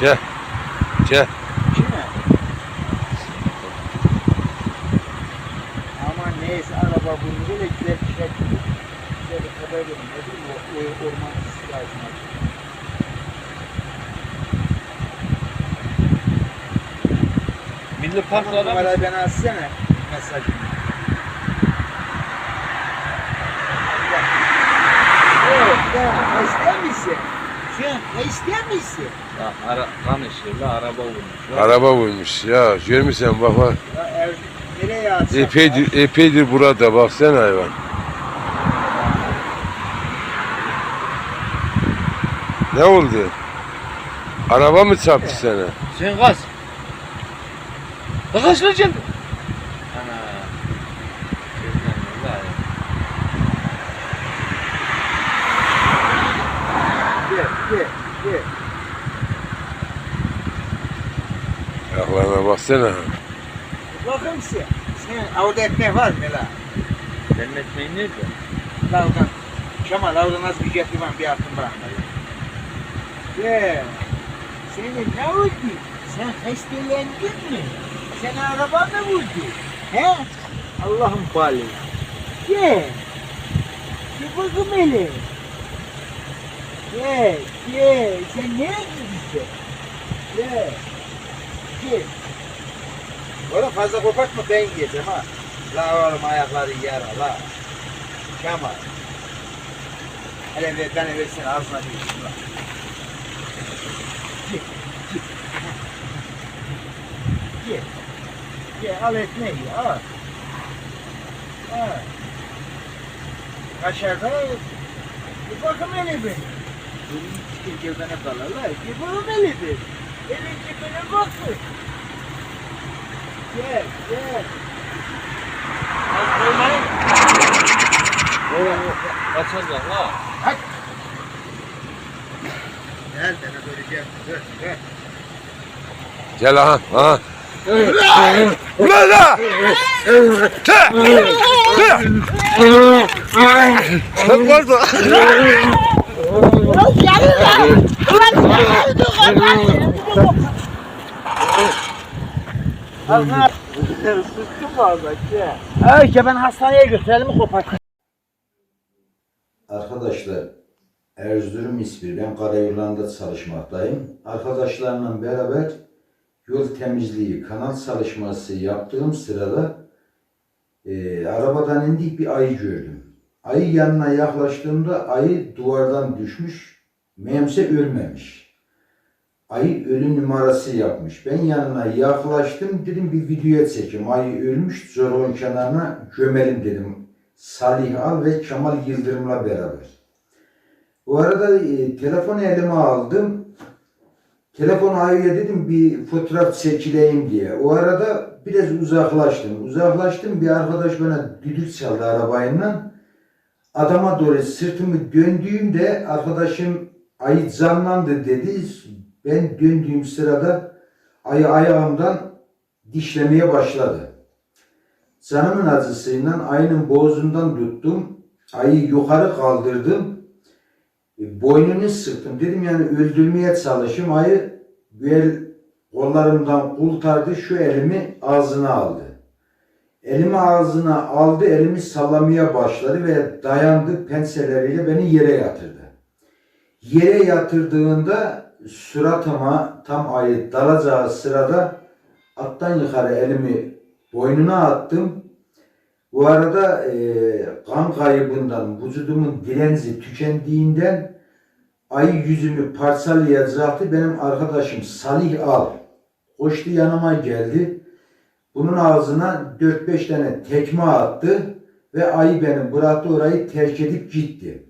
Gel. Gel. Mi? Ama neyse araba bunu böyle güzel bir şey Güzel bir haber verin. Ne bileyim o, orman lazım. Milli parklara numarayı bana atsana mesajını. Evet, ya, ne ister misin? Ne ister misin? Ya, ara, kan ışığıyla araba vurmuş. Araba vurmuş ya. Görmüşsen bak bak. Ya nereye atsak? Epeydir, epeydir burada baksana hayvan. Ne oldu? Araba mı çarptı sana? Sen gaz. Geldi. Ana. Gözden vallahi. Gel, gel, gel. Ayaklarına baksana. Bakın sen. Sen orada ekmek var mı la? Senin ekmeğin nerede? Lavdan. Kemal lavdan az bir getir var bir atın bana. Gel. Senin ne oldu? Sen hastalendin mi? Sen araba mı vurdu? He? Allah'ım bali. Gel. Gel bakım hele. Gel, gel. Sen nereye gidiyorsun? Gel. Gel. Oğlum fazla kopartma ben yiyeceğim ha. La oğlum ayakları yara la. Kemal. Hele ver, bana versene ağzına bir la. Gel, gel. Gel. Gel, al ekmeği, al. Al. Kaşarda bir bakım bir. Benim çıkır cebine kalarlar. Bir bakım hele bir. Elin cebine bakın. Gel, gel. Az koymayın. Oo, kaçarlar la. Gel, bana göreceğim. Dur, dur. Gel aha. Aha. Ulan la! Te! Te! Sen ki ben hastaneye götürelim kopar. Arkadaşlar Erzurum ismi ben Karayolları'nda çalışmaktayım. Arkadaşlarımla beraber yol temizliği, kanal çalışması yaptığım sırada e, arabadan indik bir ayı gördüm. Ayı yanına yaklaştığımda ayı duvardan düşmüş, meğerse ölmemiş. Ayı ölüm numarası yapmış. Ben yanına yaklaştım, dedim bir video çekeyim. Ayı ölmüş, Zoron kenarına gömelim dedim. Salih Al ve Kemal Yıldırım'la beraber. Bu arada e, telefonu elime aldım. Telefon ayıya dedim bir fotoğraf çekileyim diye. O arada biraz uzaklaştım. Uzaklaştım bir arkadaş bana düdük çaldı arabayla. Adama doğru sırtımı döndüğümde arkadaşım ayı canlandı dedi. Ben döndüğüm sırada ayı ayağımdan dişlemeye başladı. Canımın acısıyla ayının boğazından tuttum. Ayı yukarı kaldırdım. E, boynunu sıktım. Dedim yani öldürmeye çalışayım. Ayı el kollarımdan kurtardı. Şu elimi ağzına aldı. Elimi ağzına aldı. Elimi sallamaya başladı ve dayandı penseleriyle beni yere yatırdı. Yere yatırdığında suratıma tam ayı dalacağı sırada attan yukarı elimi boynuna attım. Bu arada e, kan kaybından, vücudumun direnci tükendiğinden ayı yüzümü parçalayacaktı. Benim arkadaşım Salih Al koştu yanıma geldi. Bunun ağzına 4-5 tane tekme attı ve ayı beni bıraktı orayı terk edip gitti.